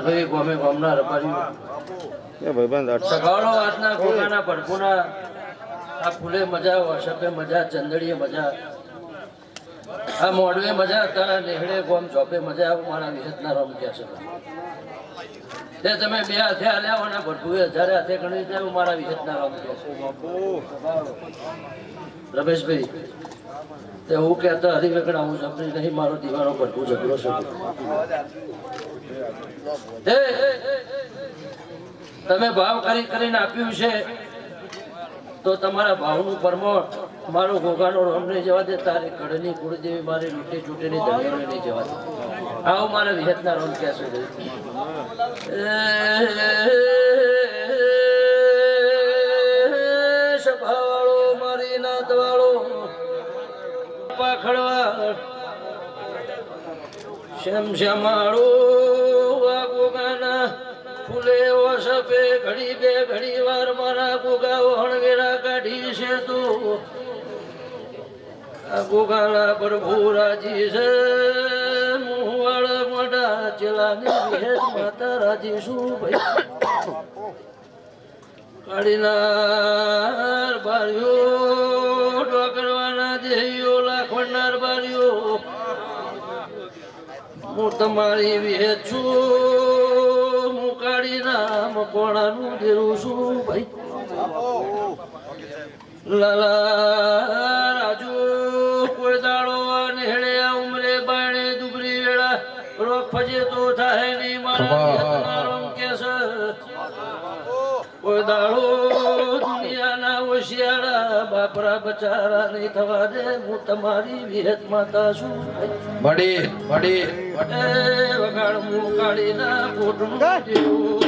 દરેક ગોમે ગોમના રબારી ભાઈબંધ સગાડો વાતના ગોગાના આ ફૂલે મજા વર્ષપે મજા, ચંદડીએ મજા. આ મોડવે મજા, તારા નેહડે ગોમ ચોપે મજા મારા વિહતના રમ ક્યાં છે? તે તમે બે હાથે લેવો ને ભડકુએ હજારે હાથે ગણી જાય મારા વિહતના ના રમેશભાઈ, તે હું કહેતા હરિવેકડા હું જબરી નહીં, મારો દીવાનો ભડકું ઝઘડો છે. તમે ભાવ કરી કરીને આપ્યું છે, તો તમારા ભાવનું પરમોણ મારો ગોગાનો રોમ નહીં જવા દે, તારી કડની કુળદેવી મારી લૂંટી ચૂંટીની દલીલો નહીં જવા દે. આવું મારા વિહતના રોમ ક્યાં સુધી સભાવાળો, મારી નાતવાળો. પાખડવા શ્યામ શ્યામાળો, આ ગોગાના ફૂલે ઓસપે ઘડી બે ઘડી વાર મારા ગોગા હણવેરા કાઢી છે તો. આ પ્રભુ રાજી છે મુવાળા મોટા ચેલાની માતા રાજી શું ભાઈ? કાળીનાર બારીઓ ડોકરવાના દેહીઓ લાખવડનાર બારીઓ હું તમારી વિહે છું, હું કાળી નામ કોણાનું દેરું છું ભાઈ. લાલા ફજે તો થાય નહીં મારું કેસ કોઈ દાડો દુનિયાના હોશિયાળા બાપરા બચારા નહીં થવા દે હું તમારી વિહત માતા છું. મળી એ વગાડ મું કાળીના કોટનું દેવું.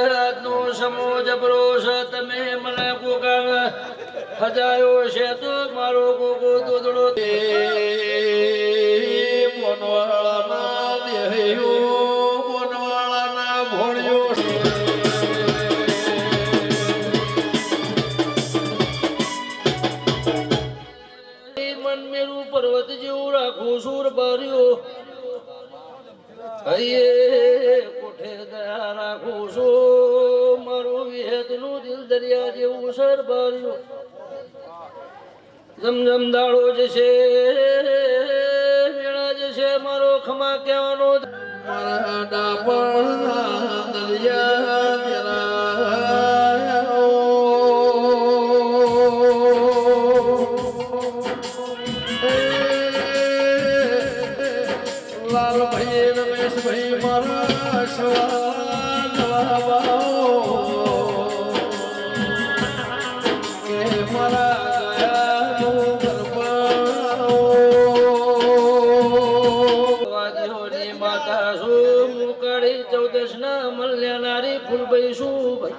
સમો જબરો છે તમે મને કોકાળ હજાયો છે તો મારો કોકો દોદડો. મોનવાળાના દેહયો મોનવાળાના ભોળ્યો. મન પર્વત જેવું રાખું સુર ભર્યો હૈયે કોઠે દયા રાખું છું. મારું દિલ દરિયા જેવું સર ભર્યું જમજમ દાડો જશે મેળા જશે મારો ખમા કહેવાનો મારા દરિયા ભાઈ લાલભાઈ રમેશભાઈ મારા શવા માતા શું મુકડી ચૌદશ ના મલ્યા નારી ફૂલ ભાઈ? શું ભાઈ